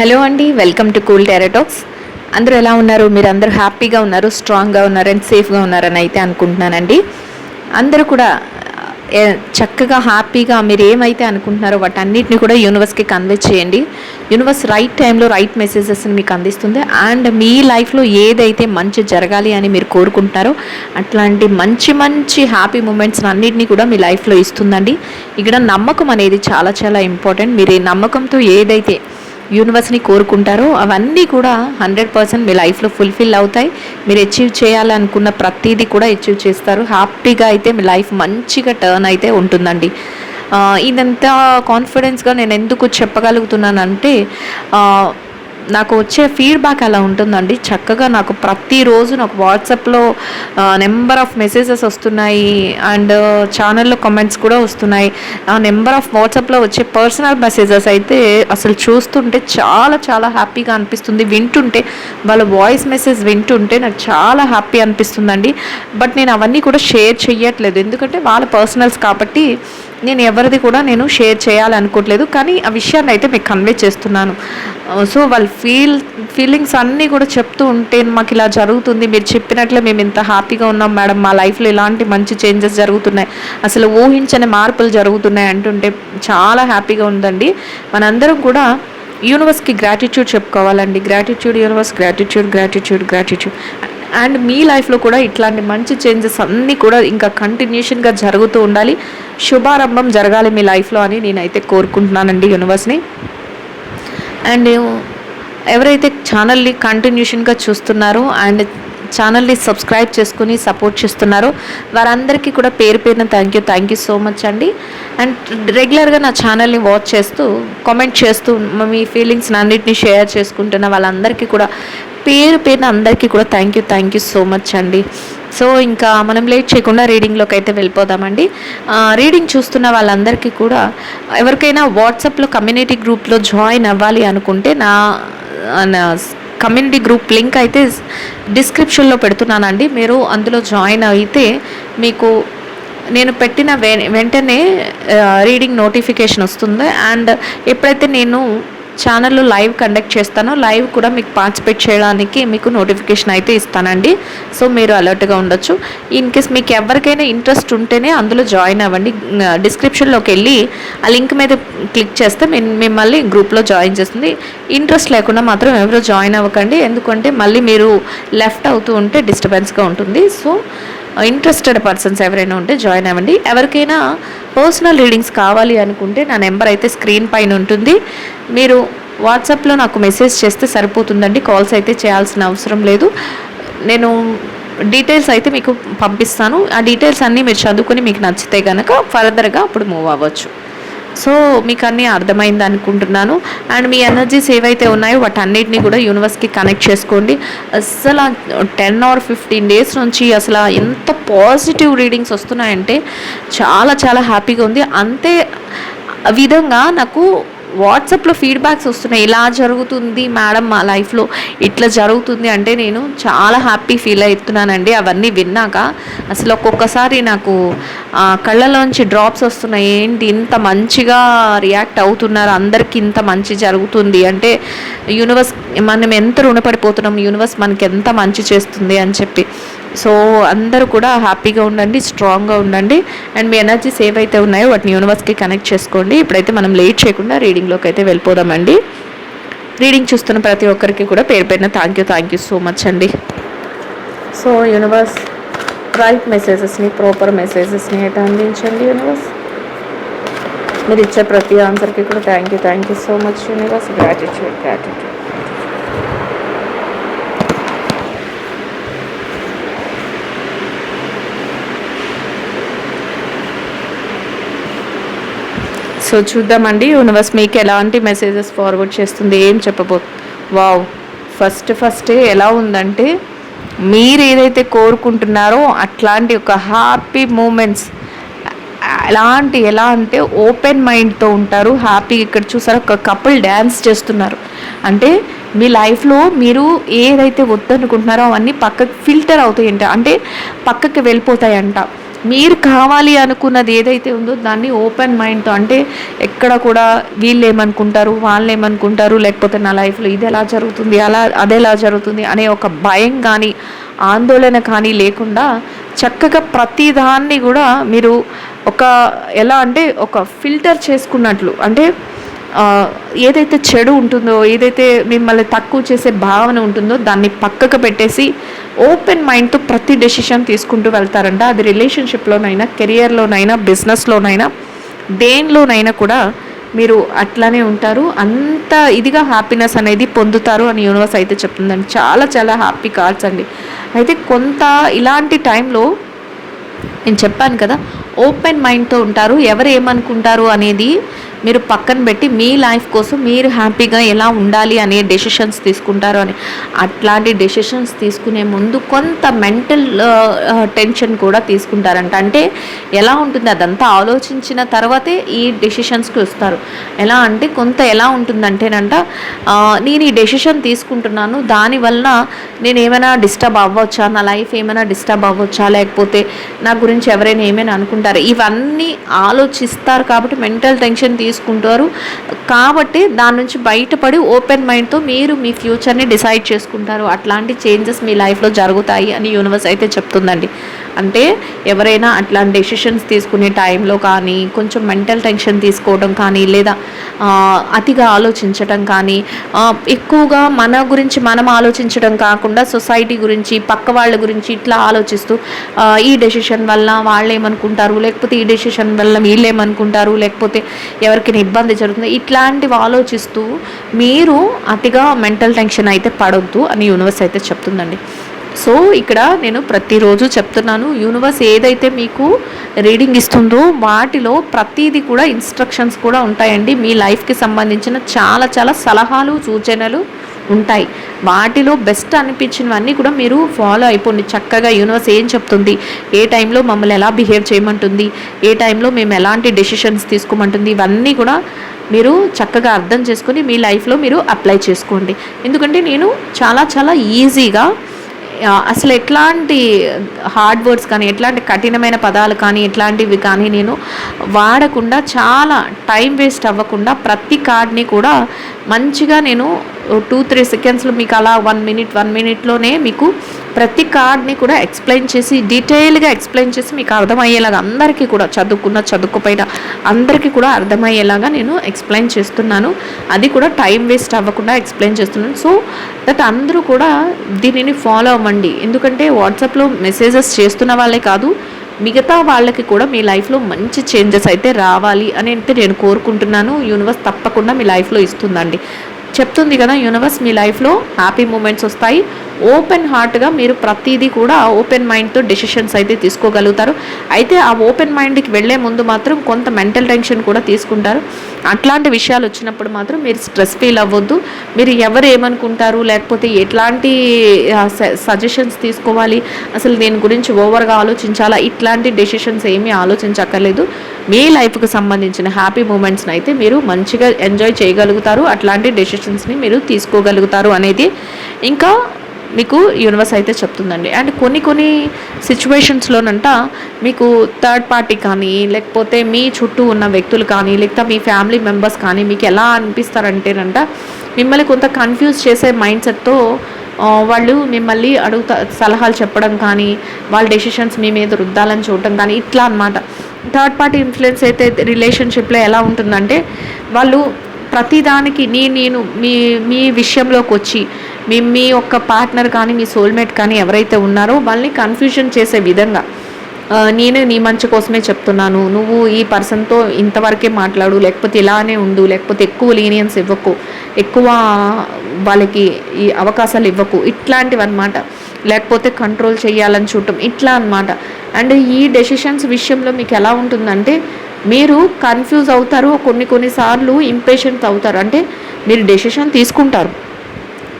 hello అండి welcome to cool టెరటాక్స్ అందరూ ఎలా ఉన్నారు మీరు అందరూ హ్యాపీగా ఉన్నారు స్ట్రాంగ్గా ఉన్నారు అండ్ సేఫ్గా ఉన్నారని అయితే అనుకుంటున్నానండి అందరూ కూడా చక్కగా హ్యాపీగా మీరు ఏమైతే అనుకుంటున్నారో వాటన్నిటిని కూడా యూనివర్స్కి కన్వే చేయండి యూనివర్స్ రైట్ టైంలో రైట్ మెసేజెస్ని మీకు అందిస్తుంది అండ్ మీ లైఫ్లో ఏదైతే మంచి జరగాలి అని మీరు కోరుకుంటారో అట్లాంటి మంచి మంచి హ్యాపీ మూమెంట్స్ అన్నిటినీ కూడా మీ లైఫ్లో ఇస్తుందండి ఇక్కడ నమ్మకం అనేది చాలా చాలా ఇంపార్టెంట్ మీరు నమ్మకంతో ఏదైతే యూనివర్స్ని కోరుకుంటారో అవన్నీ కూడా హండ్రెడ్ పర్సెంట్ మీ లైఫ్లో ఫుల్ఫిల్ అవుతాయి మీరు అచీవ్ చేయాలనుకున్న ప్రతిదీ కూడా అచీవ్ చేస్తారు హ్యాపీగా అయితే మీ లైఫ్ మంచిగా టర్న్ అయితే ఉంటుందండి ఇదంతా కాన్ఫిడెన్స్గా నేను ఎందుకు చెప్పగలుగుతున్నానంటే నాకు వచ్చే ఫీడ్బ్యాక్ ఎలా ఉంటుందండి చక్కగా నాకు ప్రతిరోజు నాకు వాట్సాప్లో నెంబర్ ఆఫ్ మెసేజెస్ వస్తున్నాయి అండ్ ఛానల్లో కామెంట్స్ కూడా వస్తున్నాయి ఆ నెంబర్ ఆఫ్ వాట్సాప్లో వచ్చే పర్సనల్ మెసేజెస్ అయితే అసలు చూస్తుంటే చాలా చాలా హ్యాపీగా అనిపిస్తుంది వింటుంటే వాళ్ళ వాయిస్ మెసేజ్ వింటుంటే నాకు చాలా హ్యాపీ అనిపిస్తుందండి బట్ నేను అవన్నీ కూడా షేర్ చేయట్లేదు ఎందుకంటే వాళ్ళ పర్సనల్స్ కాబట్టి నేను ఎవరిది కూడా నేను షేర్ చేయాలనుకోవట్లేదు కానీ ఆ విషయాన్ని అయితే మీకు కన్వే చేస్తున్నాను సో వాళ్ళ ఫీల్ ఫీలింగ్స్ అన్నీ కూడా చెప్తూ ఉంటే మాకు ఇలా జరుగుతుంది మీరు చెప్పినట్లే మేము ఇంత హ్యాపీగా ఉన్నాం మేడం మా లైఫ్లో ఇలాంటి మంచి చేంజెస్ జరుగుతున్నాయి అసలు ఊహించని మార్పులు జరుగుతున్నాయి అంటుంటే చాలా హ్యాపీగా ఉందండి మనందరం కూడా యూనివర్స్కి gratitude చెప్పుకోవాలండి gratitude universe gratitude gratitude gratitude and మీ లైఫ్లో కూడా ఇట్లాంటి మంచి చేంజెస్ అన్నీ కూడా ఇంకా కంటిన్యూషన్గా జరుగుతూ ఉండాలి శుభారంభం జరగాలి మీ లైఫ్లో అని నేనైతే కోరుకుంటున్నానండి యూనివర్స్ని అండ్ ఎవరైతే ఛానల్ని కంటిన్యూషన్గా చూస్తున్నారో అండ్ ఛానల్ని సబ్స్క్రైబ్ చేసుకుని సపోర్ట్ చేస్తున్నారు వారందరికీ కూడా పేరు పేరున thank you thank you so much అండి అండ్ రెగ్యులర్గా నా ఛానల్ని వాచ్ చేస్తూ కామెంట్ చేస్తూ మీ ఫీలింగ్స్ అన్నింటినీ షేర్ చేసుకుంటున్న వాళ్ళందరికీ కూడా పేరు పేరున అందరికీ కూడా thank you thank you so much అండి సో ఇంకా మనం లేట్ చేయకుండా రీడింగ్లోకి అయితే వెళ్ళిపోదామండి రీడింగ్ చూస్తున్న వాళ్ళందరికీ కూడా ఎవరికైనా వాట్సాప్లో కమ్యూనిటీ గ్రూప్లో జాయిన్ అవ్వాలి అనుకుంటే నా కమ్యూనిటీ గ్రూప్ లింక్ అయితే డిస్క్రిప్షన్లో పెడుతున్నానండి మీరు అందులో జాయిన్ అయితే మీకు నేను పెట్టిన వెంటనే రీడింగ్ నోటిఫికేషన్ వస్తుంది అండ్ ఎప్పుడైతే నేను ఛానల్లో లైవ్ కండక్ట్ చేస్తాను లైవ్ కూడా మీకు పార్టిసిపేట్ చేయడానికి మీకు నోటిఫికేషన్ అయితే ఇస్తానండి సో మీరు అలర్ట్గా ఉండొచ్చు ఇన్ కేస్ మీకు ఎవరికైనా ఇంట్రెస్ట్ ఉంటేనే అందులో జాయిన్ అవ్వండి డిస్క్రిప్షన్లోకి వెళ్ళి ఆ లింక్ మీద క్లిక్ చేస్తే మిమ్మల్ని గ్రూప్లో జాయిన్ చేస్తుంది ఇంట్రెస్ట్ లేకుండా మాత్రం ఎవరు జాయిన్ అవ్వకండి ఎందుకంటే మళ్ళీ మీరు లెఫ్ట్ అవుతూ ఉంటే డిస్టర్బెన్స్గా ఉంటుంది సో ఇంట్రెస్టెడ్ పర్సన్స్ ఎవరైనా ఉంటే జాయిన్ అవ్వండి ఎవరికైనా పర్సనల్ రీడింగ్స్ కావాలి అనుకుంటే నా నెంబర్ అయితే స్క్రీన్ పైన ఉంటుంది మీరు వాట్సాప్లో నాకు మెసేజ్ చేస్తే సరిపోతుందండి కాల్స్ అయితే చేయాల్సిన అవసరం లేదు నేను డీటెయిల్స్ అయితే మీకు పంపిస్తాను ఆ డీటెయిల్స్ అన్నీ మీరు చదువుకొని మీకు నచ్చితే కనుక ఫర్దర్గా అప్పుడు మూవ్ అవ్వచ్చు సో మీకు అన్నీ అర్థమైంది అనుకుంటున్నాను అండ్ మీ ఎనర్జీస్ ఏవైతే ఉన్నాయో వాటన్నిటిని కూడా యూనివర్స్కి కనెక్ట్ చేసుకోండి అసలు టెన్ ఆర్ ఫిఫ్టీన్ డేస్ నుంచి అసలు ఎంత పాజిటివ్ రీడింగ్స్ వస్తున్నాయంటే చాలా చాలా హ్యాపీగా ఉంది అంతే విధంగా నాకు వాట్సాప్లో ఫీడ్బ్యాక్స్ వస్తున్నాయి ఇలా జరుగుతుంది మేడం మా లైఫ్లో ఇట్లా జరుగుతుంది అంటే నేను చాలా హ్యాపీ ఫీల్ అవుతున్నానండి అవన్నీ విన్నాక అసలు ఒక్కొక్కసారి నాకు కళ్ళలోంచి డ్రాప్స్ వస్తున్నాయి ఏంటి ఇంత మంచిగా రియాక్ట్ అవుతున్నారు అందరికీ ఇంత మంచి జరుగుతుంది అంటే యూనివర్స్ మనం ఎంత రుణపడిపోతున్నాం యూనివర్స్ మనకి ఎంత మంచి చేస్తుంది అని చెప్పి సో అందరూ కూడా హ్యాపీగా ఉండండి స్ట్రాంగ్గా ఉండండి అండ్ మీ ఎనర్జీస్ ఏవైతే ఉన్నాయో వాటిని యూనివర్స్కి కనెక్ట్ చేసుకోండి ఇప్పుడైతే మనం లేట్ చేయకుండా రెడీ రీడింగ్లోకి అయితే వెళ్ళిపోదామండి రీడింగ్ చూస్తున్న ప్రతి ఒక్కరికి కూడా పేరు పేరున thank you thank you so much అండి సో యూనివర్స్ రైట్ మెసేజెస్ని ప్రాపర్ మెసేజెస్ని అయితే అందించండి యూనివర్స్ మీరు ఇచ్చే ప్రతి ఆన్సర్కి కూడా thank you thank you so much universe gratitude gratitude so చూద్దామండి యూనివర్స్ మీకు ఎలాంటి మెసేజెస్ ఫార్వర్డ్ చేస్తుంది ఏం చెప్పబో వావ్ ఫస్ట్ ఫస్ట్ ఎలా ఉందంటే మీరు ఏదైతే కోరుకుంటున్నారో అట్లాంటి ఒక హ్యాపీ మూమెంట్స్ ఎలాంటి ఎలా అంటే ఓపెన్ మైండ్తో ఉంటారు హ్యాపీ ఇక్కడ చూసారో ఒక కపుల్ డ్యాన్స్ చేస్తున్నారు అంటే మీ లైఫ్లో మీరు ఏదైతే వద్దనుకుంటున్నారో అవన్నీ పక్కకు ఫిల్టర్ అవుతాయంట అంటే పక్కకి వెళ్ళిపోతాయంట మీరు కావాలి అనుకున్నది ఏదైతే ఉందో దాన్ని ఓపెన్ మైండ్తో అంటే ఎక్కడ కూడా వీళ్ళు ఏమనుకుంటారు వాళ్ళు ఏమనుకుంటారు లేకపోతే నా లైఫ్లో ఇది ఎలా జరుగుతుంది అలా ఎలా జరుగుతుంది అనే ఒక భయం కానీ ఆందోళన కానీ లేకుండా చక్కగా ప్రతిదాన్ని కూడా మీరు ఒక ఎలా అంటే ఒక ఫిల్టర్ చేసుకున్నట్లు అంటే ఏదైతే చెడు ఉంటుందో ఏదైతే మిమ్మల్ని తక్కువ చేసే భావన ఉంటుందో దాన్ని పక్కకు పెట్టేసి ఓపెన్ మైండ్తో ప్రతి డెసిషన్ తీసుకుంటూ వెళ్తారంట అది రిలేషన్షిప్లోనైనా కెరియర్లోనైనా బిజినెస్లోనైనా దేనిలోనైనా కూడా మీరు అట్లానే ఉంటారు అంత ఇదిగా హ్యాపీనెస్ అనేది పొందుతారు అని యూనివర్స్ అయితే చెప్తుందండి చాలా చాలా హ్యాపీ కార్డ్స్ అండి అయితే కొంత ఇలాంటి టైంలో నేను చెప్పాను కదా ఓపెన్ మైండ్తో ఉంటారు ఎవరు ఏమనుకుంటారు అనేది మీరు పక్కన పెట్టి మీ లైఫ్ కోసం మీరు హ్యాపీగా ఎలా ఉండాలి అనే డెసిషన్స్ తీసుకుంటారు అని అట్లాంటి డెసిషన్స్ తీసుకునే ముందు కొంత మెంటల్ టెన్షన్ కూడా తీసుకుంటారంట అంటే ఎలా ఉంటుంది అదంతా ఆలోచించిన తర్వాతే ఈ డెసిషన్స్కి వస్తారు ఎలా అంటే కొంత ఎలా ఉంటుందంటేనంట నేను ఈ డెసిషన్ తీసుకుంటున్నాను దానివల్ల నేను ఏమైనా డిస్టర్బ్ అవ్వచ్చా నా లైఫ్ ఏమైనా డిస్టర్బ్ అవ్వచ్చా లేకపోతే నా గురించి ఎవరైనా ఏమైనా అనుకుంటారు ఇవన్నీ ఆలోచిస్తారు కాబట్టి మెంటల్ టెన్షన్ తీసుకు తీసుకుంటారు కాబట్టి దాని నుంచి బయటపడి ఓపెన్ మైండ్తో మీరు మీ ఫ్యూచర్ని డిసైడ్ చేసుకుంటారు అట్లాంటి చేంజెస్ మీ లైఫ్లో జరుగుతాయి అని యూనివర్స్ అయితే చెప్తుందండి అంటే ఎవరైనా అట్లాంటి డెసిషన్స్ తీసుకునే టైంలో కానీ కొంచెం మెంటల్ టెన్షన్ తీసుకోవడం కానీ లేదా అతిగా ఆలోచించడం కానీ ఎక్కువగా మన గురించి మనం ఆలోచించడం కాకుండా సొసైటీ గురించి పక్క వాళ్ళ గురించి ఇట్లా ఆలోచిస్తూ ఈ డెసిషన్ వల్ల వాళ్ళు ఏమనుకుంటారు లేకపోతే ఈ డెసిషన్ వల్ల వీళ్ళు ఏమనుకుంటారు లేకపోతే ఎవరికైనా ఇబ్బంది జరుగుతుంది ఇట్లాంటివి ఆలోచిస్తూ మీరు అతిగా మెంటల్ టెన్షన్ అయితే పడొద్దు అని యూనివర్స్ అయితే చెప్తుందండి సో ఇక్కడ నేను ప్రతిరోజు చెప్తున్నాను యూనివర్స్ ఏదైతే మీకు రీడింగ్ ఇస్తుందో వాటిలో ప్రతిదీ కూడా ఇన్స్ట్రక్షన్స్ కూడా ఉంటాయండి మీ లైఫ్కి సంబంధించిన చాలా చాలా సలహాలు సూచనలు ఉంటాయి వాటిలో బెస్ట్ అనిపించినవన్నీ కూడా మీరు ఫాలో అయిపోండి చక్కగా యూనివర్స్ ఏం చెప్తుంది ఏ టైంలో మమ్మల్ని ఎలా బిహేవ్ చేయమంటుంది ఏ టైంలో మేము ఎలాంటి డెసిషన్స్ తీసుకోమంటుంది ఇవన్నీ కూడా మీరు చక్కగా అర్థం చేసుకొని మీ లైఫ్లో మీరు అప్లై చేసుకోండి ఎందుకంటే నేను చాలా చాలా ఈజీగా అసలు ఎట్లాంటి హార్డ్ వర్డ్స్ కానీ ఎట్లాంటి కఠినమైన పదాలు కానీ ఎట్లాంటివి కానీ నేను వాడకుండా చాలా టైం వేస్ట్ అవ్వకుండా ప్రతి కార్డ్ని కూడా మంచిగా నేను టూ త్రీ సెకండ్స్లో మీకు అలా వన్ మినిట్ వన్ మినిట్లోనే మీకు ప్రతి కార్డ్ని కూడా ఎక్స్ప్లెయిన్ చేసి డీటెయిల్గా ఎక్స్ప్లెయిన్ చేసి మీకు అర్థమయ్యేలాగా అందరికీ కూడా చదువుకున్న చదువుకుపోయిన అందరికీ కూడా అర్థమయ్యేలాగా నేను ఎక్స్ప్లెయిన్ చేస్తున్నాను అది కూడా టైం వేస్ట్ అవ్వకుండా ఎక్స్ప్లెయిన్ చేస్తున్నాను సో దట్ అందరూ కూడా దీనిని ఫాలో అవ్వండి ఎందుకంటే వాట్సాప్లో మెసేజెస్ చేస్తున్న వాళ్ళే కాదు మిగతా వాళ్ళకి కూడా మీ లైఫ్లో మంచి చేంజెస్ అయితే రావాలి అని అయితే నేను కోరుకుంటున్నాను యూనివర్స్ తప్పకుండా మీ లైఫ్లో ఇస్తుందండి చెప్తుంది కదా యూనివర్స్ మీ లైఫ్లో హ్యాపీ మూమెంట్స్ వస్తాయి ఓపెన్ హార్ట్గా మీరు ప్రతిదీ కూడా ఓపెన్ మైండ్తో డెసిషన్స్ అయితే తీసుకోగలుగుతారు అయితే ఆ ఓపెన్ మైండ్కి వెళ్ళే ముందు మాత్రం కొంత మెంటల్ టెన్షన్ కూడా తీసుకుంటారు అట్లాంటి విషయాలు వచ్చినప్పుడు మాత్రం మీరు స్ట్రెస్ ఫీల్ అవ్వద్దు మీరు ఎవరు ఏమనుకుంటారు లేకపోతే ఎట్లాంటి సజెషన్స్ తీసుకోవాలి అసలు దీని గురించి ఓవర్గా ఆలోచించాలా ఇట్లాంటి డెసిషన్స్ ఏమీ ఆలోచించక్కర్లేదు మీ లైఫ్కి సంబంధించిన హ్యాపీ మూమెంట్స్ని అయితే మీరు మంచిగా ఎంజాయ్ చేయగలుగుతారు అట్లాంటి డెసిషన్స్ని మీరు తీసుకోగలుగుతారు అనేది ఇంకా మీకు యూనివర్స్ అయితే చెప్తుందండి అండ్ కొన్ని కొన్ని సిచ్యువేషన్స్లోనంట మీకు థర్డ్ పార్టీ కానీ లేకపోతే మీ చుట్టూ ఉన్న వ్యక్తులు కానీ లేకపోతే మీ ఫ్యామిలీ మెంబర్స్ కానీ మీకు ఎలా అనిపిస్తారంటేనంట మిమ్మల్ని కొంత కన్ఫ్యూజ్ చేసే మైండ్ సెట్తో వాళ్ళు మిమ్మల్ని అడుగుతా సలహాలు చెప్పడం కానీ వాళ్ళ డెసిషన్స్ మీ మీద రుద్దాలని చూడటం కానీ ఇట్లా అనమాట థర్డ్ పార్టీ ఇన్ఫ్లుయెన్స్ అయితే రిలేషన్షిప్లో ఎలా ఉంటుందంటే వాళ్ళు ప్రతిదానికి నీ నేను మీ మీ విషయంలోకి వచ్చి మీ మీ యొక్క పార్ట్నర్ కానీ మీ సోల్మేట్ కానీ ఎవరైతే ఉన్నారో వాళ్ళని కన్ఫ్యూజన్ చేసే విధంగా నేనే నీ మంచి కోసమే చెప్తున్నాను నువ్వు ఈ పర్సన్తో ఇంతవరకే మాట్లాడు లేకపోతే ఇలానే ఉండు లేకపోతే ఎక్కువ లీనియన్స్ ఇవ్వకు ఎక్కువ వాళ్ళకి ఈ అవకాశాలు ఇవ్వకు ఇట్లాంటివి అనమాట లేకపోతే కంట్రోల్ చేయాలని చూడటం ఇట్లా అనమాట అండ్ ఈ డెసిషన్స్ విషయంలో మీకు ఎలా ఉంటుందంటే మీరు కన్ఫ్యూజ్ అవుతారు కొన్ని కొన్నిసార్లు ఇంపేషెంట్ అవుతారు అంటే మీరు డెసిషన్ తీసుకుంటారు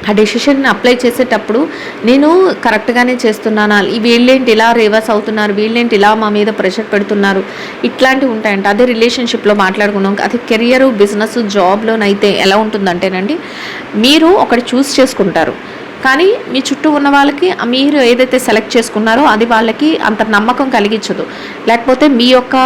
ఆ డెసిషన్ అప్లై చేసేటప్పుడు నేను కరెక్ట్గానే చేస్తున్నానా వీళ్ళేంటి ఇలా రివర్స్ అవుతున్నారు వీళ్ళేంటి ఇలా మా మీద ప్రెషర్ పెడుతున్నారు ఇట్లాంటివి ఉంటాయంట అదే రిలేషన్షిప్లో మాట్లాడుకున్నాం అది కెరియర్ బిజినెస్ జాబ్లోనైతే ఎలా ఉంటుందంటేనండి మీరు ఒకటి చూస్ చేసుకుంటారు కానీ మీ చుట్టూ ఉన్న వాళ్ళకి మీరు ఏదైతే సెలెక్ట్ చేసుకున్నారో అది వాళ్ళకి అంత నమ్మకం కలిగించదు లేకపోతే మీ యొక్క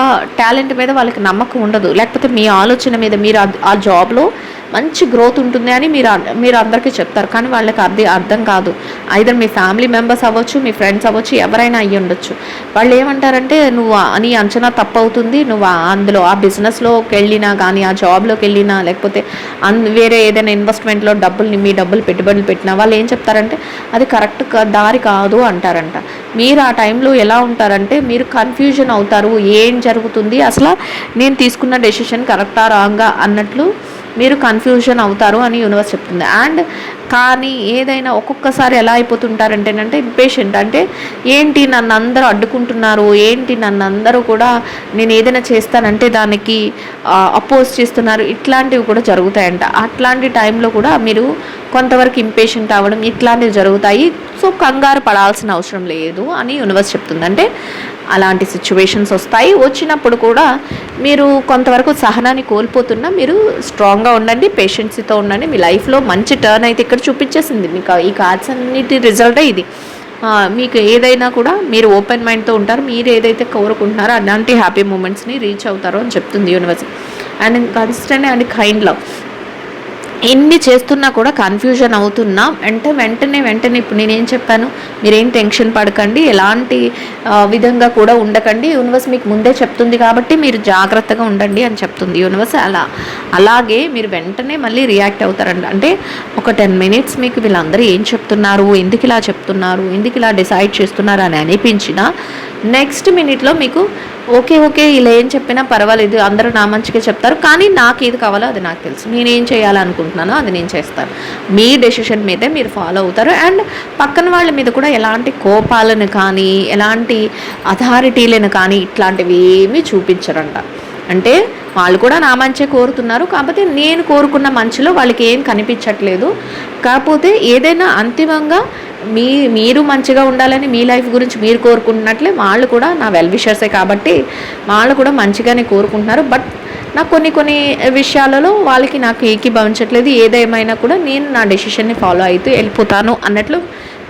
టాలెంట్ మీద వాళ్ళకి నమ్మకం ఉండదు లేకపోతే మీ ఆలోచన మీద మీరు ఆ జాబ్లో మంచి గ్రోత్ ఉంటుంది అని మీరు మీరు అందరికీ చెప్తారు కానీ వాళ్ళకి అర్థం అర్థం కాదు ఐదర్ మీ ఫ్యామిలీ మెంబర్స్ అవ్వచ్చు మీ ఫ్రెండ్స్ అవ్వచ్చు ఎవరైనా అయ్యి ఉండొచ్చు వాళ్ళు ఏమంటారంటే నువ్వు నీ అంచనా తప్పవుతుంది నువ్వు అందులో ఆ బిజినెస్లోకి వెళ్ళినా కానీ ఆ జాబ్లోకి వెళ్ళినా లేకపోతే అన్ వేరే ఏదైనా ఇన్వెస్ట్మెంట్లో డబ్బులు మీ డబ్బులు పెట్టుబడులు పెట్టినా వాళ్ళు ఏం చెప్తారంటే అది కరెక్ట్ దారి కాదు అంటారంట మీరు ఆ టైంలో ఎలా ఉంటారంటే మీరు కన్ఫ్యూజన్ అవుతారు ఏం జరుగుతుంది అసలు నేను తీసుకున్న డెసిషన్ కరెక్టా రాంగా అన్నట్లు మీరు కన్ఫ్యూజన్ అవుతారు అని యూనివర్స్ చెప్తుంది అండ్ కానీ ఏదైనా ఒక్కొక్కసారి ఎలా అంటే ఇంపేషెంట్ అంటే ఏంటి నన్ను అందరూ అడ్డుకుంటున్నారు ఏంటి నన్ను అందరూ కూడా నేను ఏదైనా చేస్తానంటే దానికి అపోజ్ చేస్తున్నారు ఇట్లాంటివి కూడా జరుగుతాయంట అట్లాంటి టైంలో కూడా మీరు కొంతవరకు ఇంపేషెంట్ అవ్వడం ఇట్లాంటివి జరుగుతాయి సో కంగారు పడాల్సిన అవసరం లేదు అని యూనివర్స్ చెప్తుంది అంటే అలాంటి సిచ్యువేషన్స్ వస్తాయి వచ్చినప్పుడు కూడా మీరు కొంతవరకు సహనాన్ని కోల్పోతున్నా మీరు స్ట్రాంగ్గా ఉండండి పేషెంట్స్తో ఉండండి మీ లైఫ్లో మంచి టర్న్ అయితే ఇక్కడ చూపించేసింది మీకు ఈ కార్డ్స్ అన్నిటి రిజల్టే ఇది మీకు ఏదైనా కూడా మీరు ఓపెన్ మైండ్తో ఉంటారు మీరు ఏదైతే కోరుకుంటున్నారో అలాంటి హ్యాపీ మూమెంట్స్ని రీచ్ అవుతారో అని చెప్తుంది universe and consistent and kind love ఎన్ని చేస్తున్నా కూడా కన్ఫ్యూజన్ అవుతున్నా అంటే వెంటనే వెంటనే ఇప్పుడు నేనేం చెప్పాను మీరేం టెన్షన్ పడకండి ఎలాంటి విధంగా కూడా ఉండకండి యూనివర్స్ మీకు ముందే చెప్తుంది కాబట్టి మీరు జాగ్రత్తగా ఉండండి అని చెప్తుంది యూనివర్స్ అలా అలాగే మీరు వెంటనే మళ్ళీ రియాక్ట్ అవుతారండి అంటే ఒక టెన్ మినిట్స్ మీకు వీళ్ళందరూ ఏం చెప్తున్నారు ఎందుకు ఇలా చెప్తున్నారు ఎందుకు ఇలా డిసైడ్ చేస్తున్నారు అని అనిపించిన నెక్స్ట్ మినిట్లో మీకు ఓకే ఓకే ఇలా ఏం చెప్పినా పర్వాలేదు అందరూ నా మంచిగా చెప్తారు కానీ నాకు ఏది కావాలో అది నాకు తెలుసు నేనేం చేయాలనుకుంటున్నానో అది నేను చేస్తాను మీ డెసిషన్ మీదే మీరు ఫాలో అవుతారు అండ్ పక్కన వాళ్ళ మీద కూడా ఎలాంటి కోపాలను కానీ ఎలాంటి అథారిటీలను కానీ ఇట్లాంటివి ఏమీ చూపించరంట అంటే వాళ్ళు కూడా నా మంచే కోరుతున్నారు కాకపోతే నేను కోరుకున్న మంచిలో వాళ్ళకి ఏం కనిపించట్లేదు కాకపోతే ఏదైనా అంతిమంగా మీ మీరు మంచిగా ఉండాలని మీ లైఫ్ గురించి మీరు కోరుకుంటున్నట్లే వాళ్ళు కూడా నా వెల్ విషర్సే కాబట్టి వాళ్ళు కూడా మంచిగానే కోరుకుంటున్నారు బట్ నాకు కొన్ని కొన్ని విషయాలలో వాళ్ళకి నాకు ఏకీభవించట్లేదు ఏదేమైనా కూడా నేను నా డెసిషన్ని ఫాలో అయితే వెళ్ళిపోతాను అన్నట్లు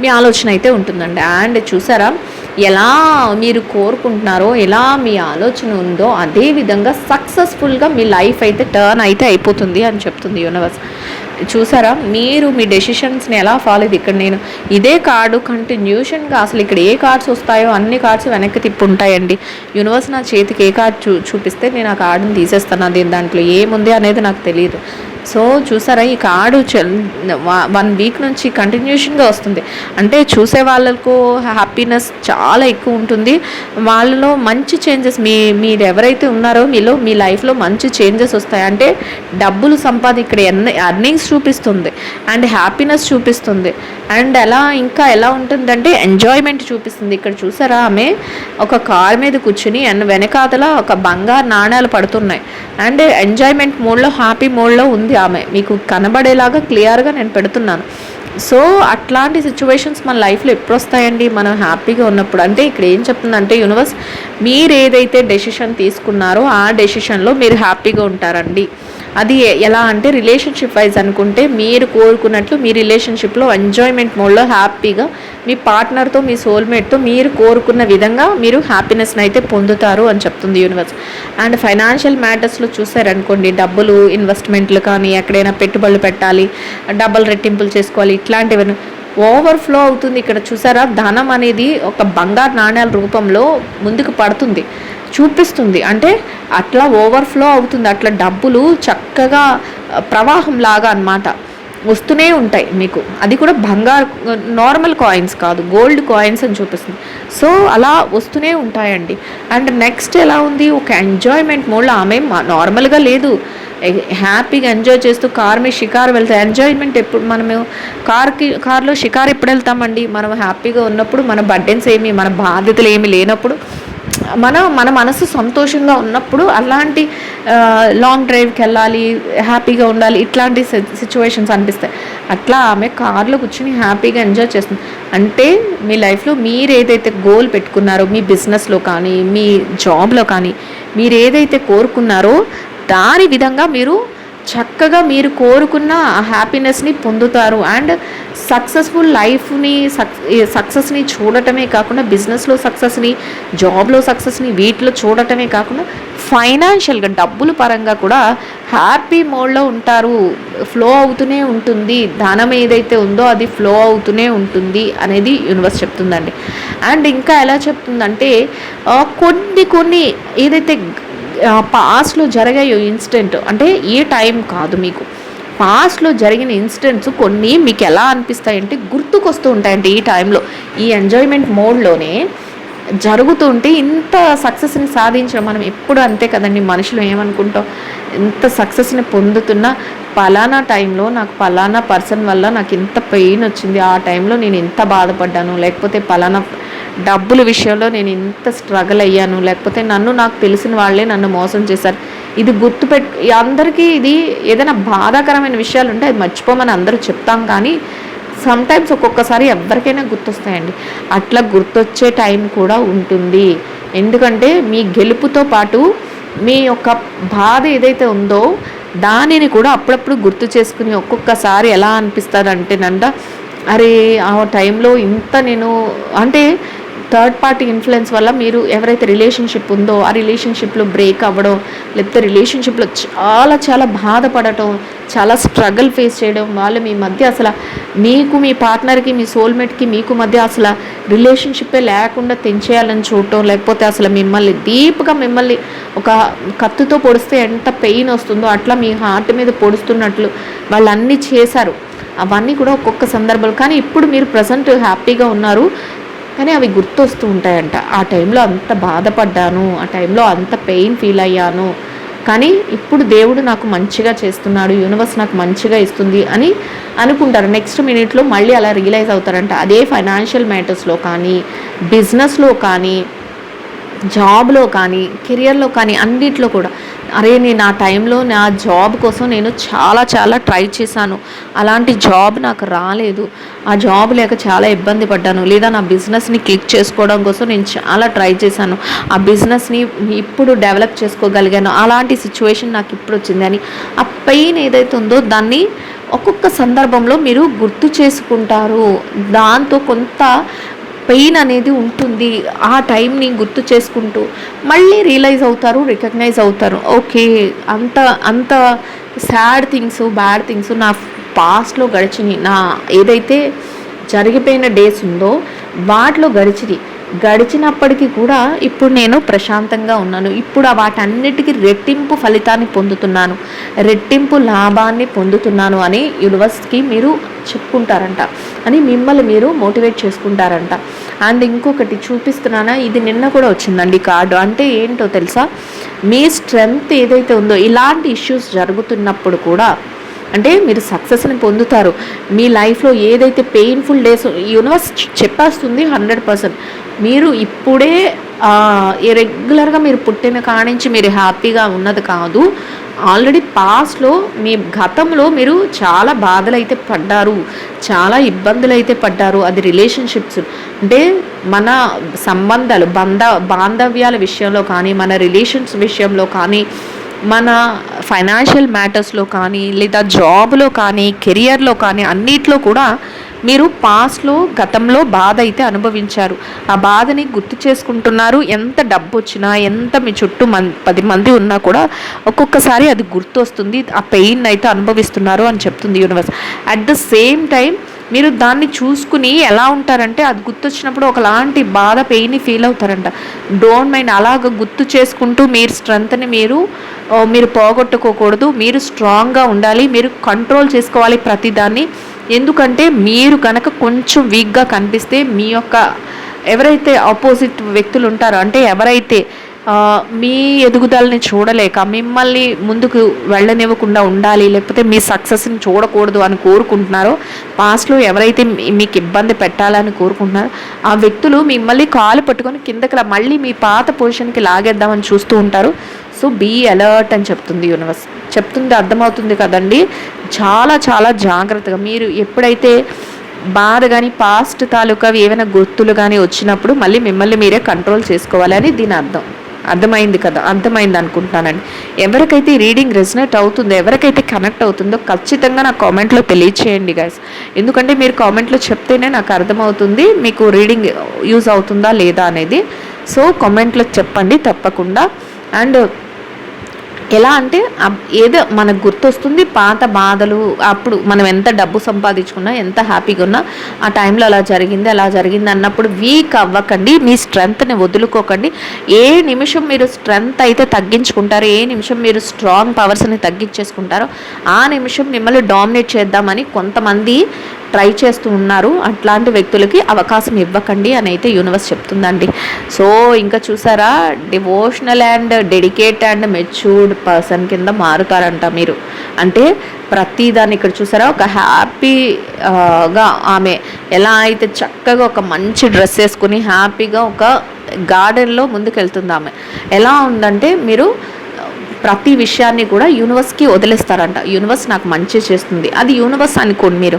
మీ ఆలోచన అయితే ఉంటుందండి అండ్ చూసారా ఎలా మీరు కోరుకుంటున్నారో ఎలా మీ ఆలోచన ఉందో అదే విధంగా సక్సెస్ఫుల్గా మీ లైఫ్ అయితే టర్న్ అయితే అయిపోతుంది అని చెప్తుంది యూనివర్స్ చూసారా మీరు మీ డెసిషన్స్ని ఎలా ఫాలో ఇది ఇక్కడ నేను ఇదే కార్డు కంటిన్యూషన్గా అసలు ఇక్కడ ఏ కార్డ్స్ వస్తాయో అన్ని కార్డ్స్ వెనక్కి తిప్పి ఉంటాయండి యూనివర్స్ నా చేతికి ఏ కార్డ్ చూ చూపిస్తే నేను ఆ కార్డుని తీసేస్తాను అది దాంట్లో ఏముంది అనేది నాకు తెలియదు సో చూసారా ఈ కార్డు వన్ వీక్ నుంచి కంటిన్యూషన్గా వస్తుంది అంటే చూసే వాళ్ళకు హ్యాపీనెస్ చాలా ఎక్కువ ఉంటుంది వాళ్ళలో మంచి చేంజెస్ మీ మీరు ఎవరైతే ఉన్నారో మీలో మీ లైఫ్లో మంచి చేంజెస్ వస్తాయి అంటే డబ్బులు సంపాది ఇక్కడ అర్నింగ్స్ చూపిస్తుంది అండ్ హ్యాపీనెస్ చూపిస్తుంది అండ్ ఎలా ఇంకా ఎలా ఉంటుందంటే ఎంజాయ్మెంట్ చూపిస్తుంది ఇక్కడ చూసారా ఆమె ఒక కార్ మీద కూర్చుని అండ్ వెనకాతల ఒక బంగారు నాణ్యాలు పడుతున్నాయి అండ్ ఎంజాయ్మెంట్ మోడ్లో హ్యాపీ మోడ్లో ఉంది ఆమె మీకు కనబడేలాగా క్లియర్గా నేను పెడుతున్నాను సో అట్లాంటి సిచ్యువేషన్స్ మన లైఫ్లో ఎప్పుడు వస్తాయండి మనం హ్యాపీగా ఉన్నప్పుడు అంటే ఇక్కడ ఏం చెప్తుందంటే యూనివర్స్ మీరు ఏదైతే డెసిషన్ తీసుకున్నారో ఆ డెసిషన్లో మీరు హ్యాపీగా ఉంటారండి అది ఎలా అంటే రిలేషన్షిప్ వైజ్ అనుకుంటే మీరు కోరుకున్నట్లు మీ రిలేషన్షిప్లో ఎంజాయ్మెంట్ మోడ్లో హ్యాపీగా మీ పార్ట్నర్తో మీ సోల్మేట్తో మీరు కోరుకున్న విధంగా మీరు హ్యాపీనెస్ని అయితే పొందుతారు అని చెప్తుంది యూనివర్స్ అండ్ ఫైనాన్షియల్ మ్యాటర్స్లో చూసారనుకోండి డబ్బులు ఇన్వెస్ట్మెంట్లు కానీ ఎక్కడైనా పెట్టుబడులు పెట్టాలి డబ్బులు రెట్టింపులు చేసుకోవాలి ఇట్లాంటివన్నీ ఓవర్ఫ్లో అవుతుంది ఇక్కడ చూసారా ధనం అనేది ఒక బంగారు నాణ్యాల రూపంలో ముందుకు పడుతుంది చూపిస్తుంది అంటే అట్లా ఓవర్ఫ్లో అవుతుంది అట్లా డబ్బులు చక్కగా ప్రవాహం లాగా అనమాట వస్తూనే ఉంటాయి మీకు అది కూడా బంగారు నార్మల్ కాయిన్స్ కాదు గోల్డ్ కాయిన్స్ అని చూపిస్తుంది సో అలా వస్తూనే ఉంటాయండి అండ్ నెక్స్ట్ ఎలా ఉంది ఒక ఎంజాయ్మెంట్ మూడ్లో ఆమె నార్మల్గా లేదు హ్యాపీగా ఎంజాయ్ చేస్తూ కార్ మీద షికార్ వెళ్తాం ఎంజాయ్మెంట్ ఎప్పుడు మనము కార్కి కార్లో షికార్ ఎప్పుడు వెళ్తామండి మనం హ్యాపీగా ఉన్నప్పుడు మన బర్డెన్స్ ఏమి మన బాధ్యతలు ఏమి లేనప్పుడు మన మన మనసు సంతోషంగా ఉన్నప్పుడు అలాంటి లాంగ్ డ్రైవ్కి వెళ్ళాలి హ్యాపీగా ఉండాలి ఇట్లాంటి సిచ్యువేషన్స్ అనిపిస్తాయి అట్లా ఆమె కార్లో కూర్చుని హ్యాపీగా ఎంజాయ్ చేస్తుంది అంటే మీ లైఫ్లో మీరు ఏదైతే గోల్ పెట్టుకున్నారో మీ బిజినెస్లో కానీ మీ జాబ్లో కానీ మీరు ఏదైతే కోరుకున్నారో దాని విధంగా మీరు చక్కగా మీరు కోరుకున్న హ్యాపీనెస్ని పొందుతారు అండ్ సక్సెస్ఫుల్ లైఫ్ని సక్సెస్ని చూడటమే కాకుండా బిజినెస్లో సక్సెస్ని జాబ్లో సక్సెస్ని వీటిలో చూడటమే కాకుండా ఫైనాన్షియల్గా డబ్బుల పరంగా కూడా హ్యాపీ మోడ్లో ఉంటారు ఫ్లో అవుతూనే ఉంటుంది ధనం ఏదైతే ఉందో అది ఫ్లో అవుతూనే ఉంటుంది అనేది యూనివర్స్ చెప్తుందండి అండ్ ఇంకా ఎలా చెప్తుందంటే కొన్ని కొన్ని ఏదైతే పాస్ట్లో జరిగే ఇన్సిడెంట్ అంటే ఏ టైం కాదు మీకు పాస్ట్లో జరిగిన ఇన్సిడెంట్స్ కొన్ని మీకు ఎలా అనిపిస్తాయంటే గుర్తుకొస్తూ ఉంటాయంటే ఈ టైంలో ఈ ఎంజాయ్మెంట్ మోడ్లోనే జరుగుతుంటే ఇంత సక్సెస్ని సాధించడం మనం ఎప్పుడు అంతే కదండి మనుషులు ఏమనుకుంటాం ఎంత సక్సెస్ని పొందుతున్నా పలానా టైంలో నాకు పలానా పర్సన్ వల్ల నాకు ఇంత పెయిన్ వచ్చింది ఆ టైంలో నేను ఇంత బాధపడ్డాను లేకపోతే పలానా డబ్బుల విషయంలో నేను ఇంత స్ట్రగుల్ అయ్యాను లేకపోతే నన్ను నాకు తెలిసిన వాళ్ళే నన్ను మోసం చేశారు ఇది గుర్తుపెట్ అందరికీ ఇది ఏదైనా బాధాకరమైన విషయాలు ఉంటే అది మర్చిపోమని అందరూ చెప్తాం కానీ సమ్టైమ్స్ ఒక్కొక్కసారి ఎవరికైనా గుర్తొస్తాయండి అట్లా గుర్తొచ్చే టైం కూడా ఉంటుంది ఎందుకంటే మీ గెలుపుతో పాటు మీ యొక్క బాధ ఏదైతే ఉందో దానిని కూడా అప్పుడప్పుడు గుర్తు చేసుకుని ఒక్కొక్కసారి ఎలా అనిపిస్తుంది అంటే అంటేనంట అరే ఆ టైంలో ఇంత నేను అంటే థర్డ్ పార్టీ ఇన్ఫ్లుయెన్స్ వల్ల మీరు ఎవరైతే రిలేషన్షిప్ ఉందో ఆ రిలేషన్షిప్లో బ్రేక్ అవ్వడం లేకపోతే రిలేషన్షిప్లో చాలా చాలా బాధపడటం చాలా స్ట్రగుల్ ఫేస్ చేయడం వాళ్ళు మీ మధ్య అసలు మీకు మీ పార్ట్నర్కి మీ సోల్మేట్కి మీకు మధ్య అసలు రిలేషన్షిప్పే లేకుండా తెంచేయాలని చూడటం లేకపోతే అసలు మిమ్మల్ని డీప్గా మిమ్మల్ని ఒక కత్తుతో పొడిస్తే ఎంత పెయిన్ వస్తుందో అట్లా మీ హార్ట్ మీద పొడుస్తున్నట్లు వాళ్ళన్నీ చేశారు అవన్నీ కూడా ఒక్కొక్క సందర్భాలు కానీ ఇప్పుడు మీరు ప్రజెంట్ హ్యాపీగా ఉన్నారు కానీ అవి గుర్తొస్తూ ఉంటాయంట ఆ టైంలో అంత బాధపడ్డాను ఆ టైంలో అంత పెయిన్ ఫీల్ అయ్యాను కానీ ఇప్పుడు దేవుడు నాకు మంచిగా చేస్తున్నాడు యూనివర్స్ నాకు మంచిగా ఇస్తుంది అని అనుకుంటారు నెక్స్ట్ మినిట్లో మళ్ళీ అలా రియలైజ్ అవుతారంట అదే ఫైనాన్షియల్ మ్యాటర్స్లో కానీ బిజినెస్లో కానీ జాబ్లో కానీ కెరియర్లో కానీ అన్నిట్లో కూడా అరే నేను ఆ టైంలో నా జాబ్ కోసం నేను చాలా చాలా ట్రై చేశాను అలాంటి జాబ్ నాకు రాలేదు ఆ జాబ్ లేక చాలా ఇబ్బంది పడ్డాను లేదా నా బిజినెస్ని క్లిక్ చేసుకోవడం కోసం నేను చాలా ట్రై చేశాను ఆ బిజినెస్ని ఇప్పుడు డెవలప్ చేసుకోగలిగాను అలాంటి సిచ్యువేషన్ నాకు ఇప్పుడు వచ్చింది అని ఆ పెయిన్ ఏదైతే ఉందో దాన్ని ఒక్కొక్క సందర్భంలో మీరు గుర్తు చేసుకుంటారు దాంతో కొంత పెయిన్ అనేది ఉంటుంది ఆ టైంని గుర్తు చేసుకుంటూ మళ్ళీ రియలైజ్ అవుతారు రికగ్నైజ్ అవుతారు ఓకే అంత అంత సాడ్ థింగ్స్ బ్యాడ్ థింగ్స్ నా పాస్ట్లో గడిచినాయి నా ఏదైతే జరిగిపోయిన డేస్ ఉందో వాటిలో గడిచినాయి గడిచినప్పటికీ కూడా ఇప్పుడు నేను ప్రశాంతంగా ఉన్నాను ఇప్పుడు వాటన్నిటికీ రెట్టింపు ఫలితాన్ని పొందుతున్నాను రెట్టింపు లాభాన్ని పొందుతున్నాను అని యూనివర్స్కి మీరు చెప్పుకుంటారంట అని మిమ్మల్ని మీరు మోటివేట్ చేసుకుంటారంట అండ్ ఇంకొకటి చూపిస్తున్నానా ఇది నిన్న కూడా వచ్చిందండి కార్డు అంటే ఏంటో తెలుసా మీ స్ట్రెంగ్త్ ఏదైతే ఉందో ఇలాంటి ఇష్యూస్ జరుగుతున్నప్పుడు కూడా అంటే మీరు సక్సెస్ని పొందుతారు మీ లైఫ్లో ఏదైతే పెయిన్ఫుల్ డేస్ యూనివర్స్ చెప్పేస్తుంది హండ్రెడ్ పర్సెంట్ మీరు ఇప్పుడే రెగ్యులర్గా మీరు పుట్టిన కానించి మీరు హ్యాపీగా ఉన్నది కాదు ఆల్రెడీ పాస్ట్లో మీ గతంలో మీరు చాలా బాధలు అయితే పడ్డారు చాలా ఇబ్బందులు అయితే పడ్డారు అది రిలేషన్షిప్స్ అంటే మన సంబంధాలు బంధ బాంధవ్యాల విషయంలో కానీ మన రిలేషన్స్ విషయంలో కానీ మన ఫైనాన్షియల్ మ్యాటర్స్లో కానీ లేదా జాబ్లో కానీ కెరియర్లో కానీ అన్నిట్లో కూడా మీరు పాస్లో గతంలో బాధ అయితే అనుభవించారు ఆ బాధని గుర్తు చేసుకుంటున్నారు ఎంత డబ్బు వచ్చినా ఎంత మీ చుట్టూ మన్ పది మంది ఉన్నా కూడా ఒక్కొక్కసారి అది గుర్తొస్తుంది ఆ పెయిన్ అయితే అనుభవిస్తున్నారు అని చెప్తుంది universe at the same time మీరు దాన్ని చూసుకుని ఎలా ఉంటారంటే అది గుర్తొచ్చినప్పుడు ఒకలాంటి బాధ పెయిన్ ఫీల్ అవుతారంట డోంట్ మైండ్ అలాగ గుర్తు చేసుకుంటూ మీరు స్ట్రెంగ్త్ని మీరు మీరు పోగొట్టుకోకూడదు మీరు స్ట్రాంగ్గా ఉండాలి మీరు కంట్రోల్ చేసుకోవాలి ప్రతిదాన్ని ఎందుకంటే మీరు కనుక కొంచెం వీక్గా కనిపిస్తే మీ యొక్క ఎవరైతే ఆపోజిట్ వ్యక్తులు ఉంటారో అంటే ఎవరైతే మీ ఎదుగుదలని చూడలేక మిమ్మల్ని ముందుకు వెళ్ళనివ్వకుండా ఉండాలి లేకపోతే మీ సక్సెస్ని చూడకూడదు అని కోరుకుంటున్నారో పాస్ట్లో ఎవరైతే మీకు ఇబ్బంది పెట్టాలని కోరుకుంటున్నారో ఆ వ్యక్తులు మిమ్మల్ని కాలు పట్టుకొని కిందకి మళ్ళీ మీ పాత పొజిషన్కి లాగేద్దామని చూస్తూ ఉంటారు సో బీ అలర్ట్ అని చెప్తుంది యూనివర్స్ చెప్తుంది అర్థమవుతుంది కదండి చాలా చాలా జాగ్రత్తగా మీరు ఎప్పుడైతే బాధ కానీ పాస్ట్ తాలూకా ఏమైనా గుర్తులు కానీ వచ్చినప్పుడు మళ్ళీ మిమ్మల్ని మీరే కంట్రోల్ చేసుకోవాలని దీని అర్థం అర్థమైంది కదా అర్థమైంది అనుకుంటున్నానండి ఎవరికైతే రీడింగ్ రెసినేట్ అవుతుందో ఎవరికైతే కనెక్ట్ అవుతుందో ఖచ్చితంగా నా కామెంట్లో తెలియచేయండి గాయస్ ఎందుకంటే మీరు కామెంట్లో చెప్తేనే నాకు అర్థమవుతుంది మీకు రీడింగ్ యూజ్ అవుతుందా లేదా అనేది సో కామెంట్లో చెప్పండి తప్పకుండా అండ్ ఎలా అంటే ఏదో మనకు గుర్తొస్తుంది పాత బాధలు అప్పుడు మనం ఎంత డబ్బు సంపాదించుకున్నా ఎంత హ్యాపీగా ఉన్నా ఆ టైంలో అలా జరిగింది అలా జరిగింది అన్నప్పుడు వీక్ అవ్వకండి మీ స్ట్రెంగ్త్ని వదులుకోకండి ఏ నిమిషం మీరు స్ట్రెంగ్త్ అయితే తగ్గించుకుంటారో ఏ నిమిషం మీరు స్ట్రాంగ్ పవర్స్ని తగ్గించేసుకుంటారో ఆ నిమిషం మిమ్మల్ని డామినేట్ చేద్దామని కొంతమంది ట్రై చేస్తూ ఉన్నారు అట్లాంటి వ్యక్తులకి అవకాశం ఇవ్వకండి అని అయితే యూనివర్స్ చెప్తుందండి సో ఇంకా చూసారా devotional and dedicate and matured person కింద మారుతారంట మీరు అంటే ప్రతి దాన్ని ఇక్కడ చూసారా ఒక హ్యాపీగా ఆమె ఎలా అయితే చక్కగా ఒక మంచి డ్రెస్ వేసుకుని హ్యాపీగా ఒక గార్డెన్లో ముందుకెళ్తుంది ఆమె ఎలా ఉందంటే మీరు ప్రతి విషయాన్ని కూడా యూనివర్స్కి వదిలేస్తారంట యూనివర్స్ నాకు మంచి చేస్తుంది అది యూనివర్స్ అనుకోండి మీరు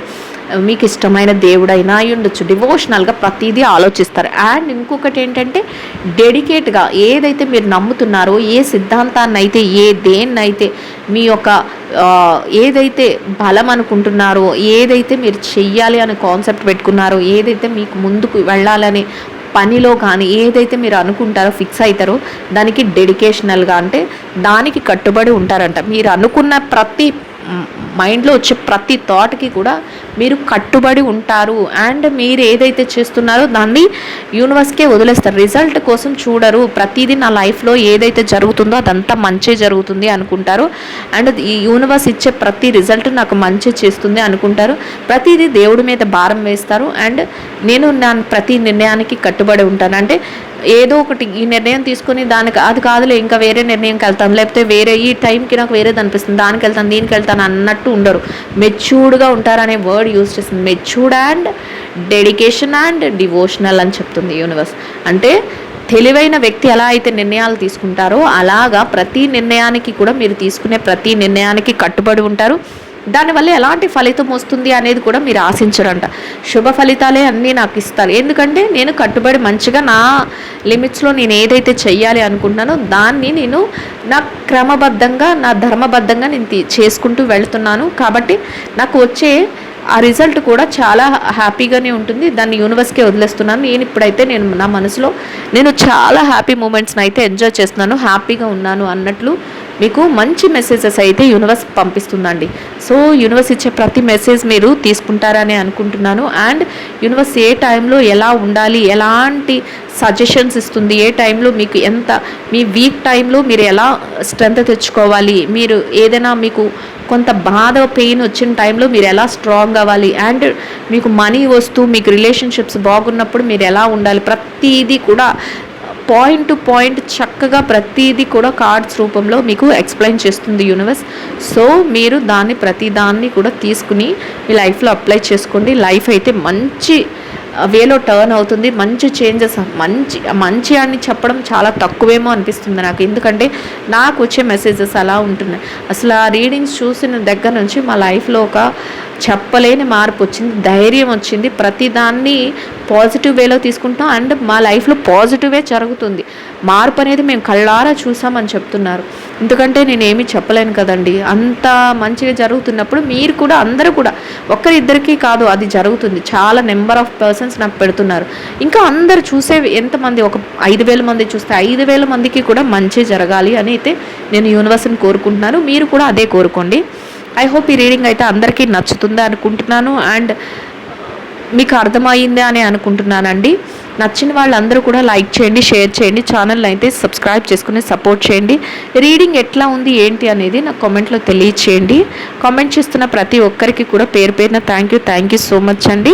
మీకు ఇష్టమైన దేవుడైనా అయి ఉండొచ్చు డివోషనల్గా ప్రతిదీ ఆలోచిస్తారు అండ్ ఇంకొకటి ఏంటంటే డెడికేట్గా ఏదైతే మీరు నమ్ముతున్నారో ఏ సిద్ధాంతాన్ని అయితే ఏ దేన్నైతే మీ యొక్క ఏదైతే బలం అనుకుంటున్నారో ఏదైతే మీరు చెయ్యాలి అనే కాన్సెప్ట్ పెట్టుకున్నారో ఏదైతే మీకు ముందుకు వెళ్ళాలని పనిలో కానీ ఏదైతే మీరు అనుకుంటారో ఫిక్స్ అవుతారో దానికి డెడికేషనల్గా అంటే దానికి కట్టుబడి ఉంటారంట మీరు అనుకున్న ప్రతి మైండ్లో వచ్చే ప్రతి థాట్కి కూడా మీరు కట్టుబడి ఉంటారు అండ్ మీరు ఏదైతే చేస్తున్నారో దాన్ని యూనివర్స్కే వదిలేస్తారు రిజల్ట్ కోసం చూడరు ప్రతిదీ నా లైఫ్లో ఏదైతే జరుగుతుందో అదంతా మంచి జరుగుతుంది అనుకుంటారు అండ్ ఈ యూనివర్స్ ఇచ్చే ప్రతి రిజల్ట్ నాకు మంచి చేస్తుంది అనుకుంటారు ప్రతిదీ దేవుడి మీద భారం వేస్తారు అండ్ నేను నా ప్రతి నిర్ణయానికి కట్టుబడి ఉంటాను అంటే ఏదో ఒకటి ఈ నిర్ణయం తీసుకుని దానికి అది కాదులే ఇంకా వేరే నిర్ణయం వెళ్తాం లేకపోతే వేరే ఈ టైంకి నాకు వేరేది అనిపిస్తుంది దానికి వెళ్తాను దీనికి వెళ్తాను అన్నట్టు ఉండరు మెచ్యూర్డ్గా ఉంటారనే వర్డ్ యూజ్ చేస్తుంది matured and dedication and devotional అని చెప్తుంది యూనివర్స్ అంటే తెలివైన వ్యక్తి ఎలా అయితే నిర్ణయాలు తీసుకుంటారో అలాగా ప్రతి నిర్ణయానికి కూడా మీరు తీసుకునే ప్రతి నిర్ణయానికి కట్టుబడి ఉంటారు దానివల్ల ఎలాంటి ఫలితం వస్తుంది అనేది కూడా మీరు ఆశించరంట శుభ ఫలితాలే అన్నీ నాకు ఇస్తారు ఎందుకంటే నేను కట్టుబడి మంచిగా నా లిమిట్స్లో నేను ఏదైతే చెయ్యాలి అనుకుంటున్నానో దాన్ని నేను నా క్రమబద్ధంగా నా ధర్మబద్ధంగా నేను చేసుకుంటూ వెళ్తున్నాను కాబట్టి నాకు వచ్చే ఆ రిజల్ట్ కూడా చాలా హ్యాపీగానే ఉంటుంది దాన్ని యూనివర్స్కే వదిలేస్తున్నాను నేను ఇప్పుడైతే నేను నా మనసులో నేను చాలా హ్యాపీ మూమెంట్స్ని అయితే ఎంజాయ్ చేస్తున్నాను హ్యాపీగా ఉన్నాను అన్నట్లు మీకు మంచి మెసేజెస్ అయితే యూనివర్స్ పంపిస్తుందండి సో యూనివర్స్ ఇచ్చే ప్రతి మెసేజ్ మీరు తీసుకుంటారని అనుకుంటున్నాను అండ్ యూనివర్స్ ఏ టైంలో ఎలా ఉండాలి ఎలాంటి సజెషన్స్ ఇస్తుంది ఏ టైంలో మీకు ఎంత మీ వీక్ టైంలో మీరు ఎలా స్ట్రెంత్ తెచ్చుకోవాలి మీరు ఏదైనా మీకు కొంత బాధ పెయిన్ వచ్చిన టైంలో మీరు ఎలా స్ట్రాంగ్ అవ్వాలి అండ్ మీకు మనీ వస్తూ మీకు రిలేషన్షిప్స్ బాగున్నప్పుడు మీరు ఎలా ఉండాలి ప్రతిదీ కూడా పాయింట్ టు పాయింట్ చక్కగా ప్రతీది కూడా కార్డ్స్ రూపంలో మీకు ఎక్స్ప్లెయిన్ చేస్తుంది యూనివర్స్ సో మీరు దాన్ని ప్రతిదాన్ని కూడా తీసుకుని మీ లైఫ్లో అప్లై చేసుకోండి లైఫ్ అయితే మంచి వేలో టర్న్ అవుతుంది మంచి చేంజెస్ మంచి మంచి అని చెప్పడం చాలా తక్కువేమో అనిపిస్తుంది నాకు ఎందుకంటే నాకు వచ్చే మెసేజెస్ అలా ఉంటున్నాయి అసలు ఆ రీడింగ్స్ చూసిన దగ్గర నుంచి మా లైఫ్లో ఒక చెప్పలేని మార్పు వచ్చింది ధైర్యం వచ్చింది ప్రతిదాన్ని పాజిటివ్ వేలో తీసుకుంటాం అండ్ మా లైఫ్లో పాజిటివే జరుగుతుంది మార్పు అనేది మేము కళ్ళారా చూసామని చెప్తున్నారు ఎందుకంటే నేనేమి చెప్పలేను కదండి అంత మంచిగా జరుగుతున్నప్పుడు మీరు కూడా అందరూ కూడా ఒక్కరిద్దరికీ కాదు అది జరుగుతుంది చాలా నెంబర్ ఆఫ్ పర్సన్స్ పర్సన్స్ నాకు పెడుతున్నారు ఇంకా అందరు చూసే ఎంతమంది ఒక ఐదు వేల మంది చూస్తే ఐదు వేల మందికి కూడా మంచి జరగాలి అని అయితే నేను యూనివర్స్ని కోరుకుంటున్నాను మీరు కూడా అదే కోరుకోండి ఐ హోప్ ఈ రీడింగ్ అయితే అందరికీ నచ్చుతుంది అనుకుంటున్నాను అండ్ మీకు అర్థమైందే అని అనుకుంటున్నానండి నచ్చిన వాళ్ళందరూ కూడా లైక్ చేయండి షేర్ చేయండి ఛానల్ అయితే సబ్స్క్రైబ్ చేసుకుని సపోర్ట్ చేయండి రీడింగ్ ఎట్లా ఉంది ఏంటి అనేది నాకు కామెంట్లో తెలియచేయండి కామెంట్ చేస్తున్న ప్రతి ఒక్కరికి కూడా పేరు పేరున thank you thank you so much అండి